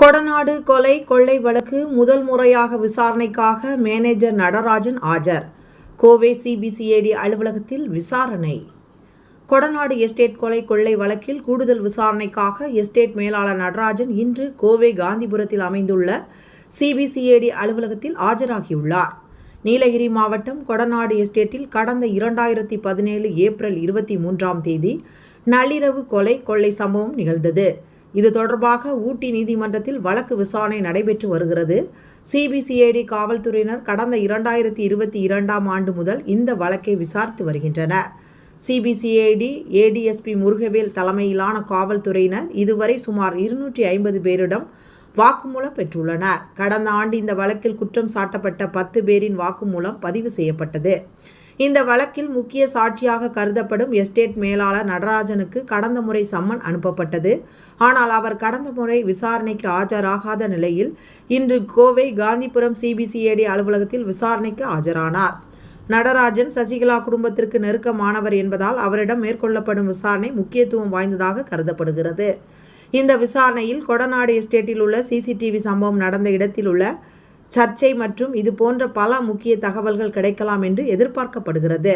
கொடநாடு கொலை கொள்ளை வழக்கு முதல் முறையாக விசாரணைக்காக மேனேஜர் நடராஜன் ஆஜர். கோவை சிபிசிஐடி அலுவலகத்தில் விசாரணை. கொடநாடு எஸ்டேட் கொலை கொள்ளை வழக்கில் கூடுதல் விசாரணைக்காக எஸ்டேட் மேலாளர் நடராஜன் இன்று கோவை காந்திபுரத்தில் அமைந்துள்ள சிபிசிஐடி அலுவலகத்தில் ஆஜராகியுள்ளார். நீலகிரி மாவட்டம் கொடநாடு எஸ்டேட்டில் கடந்த இரண்டாயிரத்தி பதினேழு ஏப்ரல் இருபத்தி மூன்றாம் தேதி நள்ளிரவு கொலை கொள்ளை சம்பவம் நிகழ்ந்தது. இது தொடர்பாக ஊட்டி நீதிமன்றத்தில் வழக்கு விசாரணை நடைபெற்று வருகிறது. சிபிசிஐடி காவல்துறையினர் கடந்த இரண்டாயிரத்தி இருபத்தி இரண்டாம் ஆண்டு முதல் இந்த வழக்கை விசாரித்து வருகின்றனர். சிபிசிஐடி ஏடிஎஸ்பி முருகவேல் தலைமையிலான காவல்துறையினர் இதுவரை சுமார் இருநூற்றி ஐம்பது பேரிடம் வாக்குமூலம் பெற்றுள்ளனர். கடந்த ஆண்டு இந்த வழக்கில் குற்றம் சாட்டப்பட்ட பத்து பேரின் வாக்குமூலம் பதிவு செய்யப்பட்டது. இந்த வழக்கில் முக்கிய சாட்சியாக கருதப்படும் எஸ்டேட் மேலாளர் நடராஜனுக்கு கடந்த முறை சம்மன் அனுப்பப்பட்டது. ஆனால் அவர் கடந்த முறை விசாரணைக்கு ஆஜராகாத நிலையில் இன்று கோவை காந்திபுரம் சிபிசிஐடி அலுவலகத்தில் விசாரணைக்கு ஆஜரானார். நடராஜன் சசிகலா குடும்பத்திற்கு நெருக்கமானவர் என்பதால் அவரிடம் மேற்கொள்ளப்படும் விசாரணை முக்கியத்துவம் வாய்ந்ததாக கருதப்படுகிறது. இந்த விசாரணையில் கொடநாடு எஸ்டேட்டில் உள்ள சிசிடிவி சம்பவம் நடந்த இடத்தில் உள்ள சர்ச்சை மற்றும் இது போன்ற பல முக்கிய தகவல்கள் கிடைக்கலாம் என்று எதிர்பார்க்கப்படுகிறது.